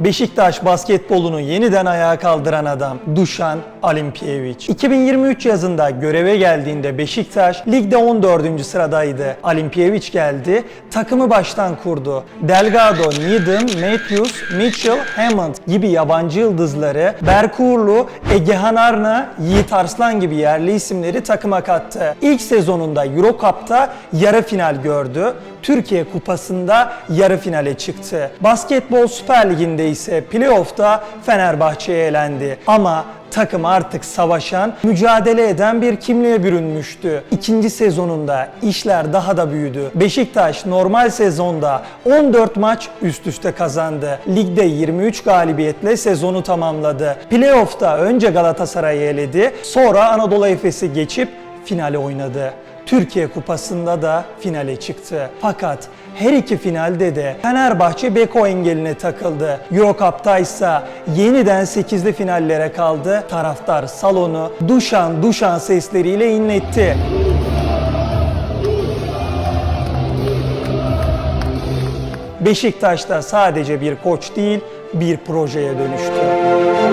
Beşiktaş basketbolunu yeniden ayağa kaldıran adam Dušan Alimpijević. 2023 yazında göreve geldiğinde Beşiktaş ligde 14. sıradaydı. Alimpijević geldi, takımı baştan kurdu. Delgado, Needham, Matthews, Mitchell, Hammond gibi yabancı yıldızları, Berk Uğurlu, Egehan Arna, Yiğit Arslan gibi yerli isimleri takıma kattı. İlk sezonunda Euro yarı final gördü. Türkiye Kupası'nda yarı finale çıktı. Basketbol Süper Ligi'nde ise playoff'ta Fenerbahçe'ye elendi. Ama takım artık savaşan, mücadele eden bir kimliğe bürünmüştü. İkinci sezonunda işler daha da büyüdü. Beşiktaş normal sezonda 14 maç üst üste kazandı. Ligde 23 galibiyetle sezonu tamamladı. Playoff'ta önce Galatasaray'ı eledi, sonra Anadolu Efes'i geçip finale oynadı. Türkiye Kupası'nda da finale çıktı. Fakat her iki finalde de Fenerbahçe Beko engeline takıldı. Eurocup'ta ise yeniden 8'li finallere kaldı. Taraftar salonu Duşan Duşan sesleriyle inletti. Beşiktaş'ta sadece bir koç değil, bir projeye dönüştü.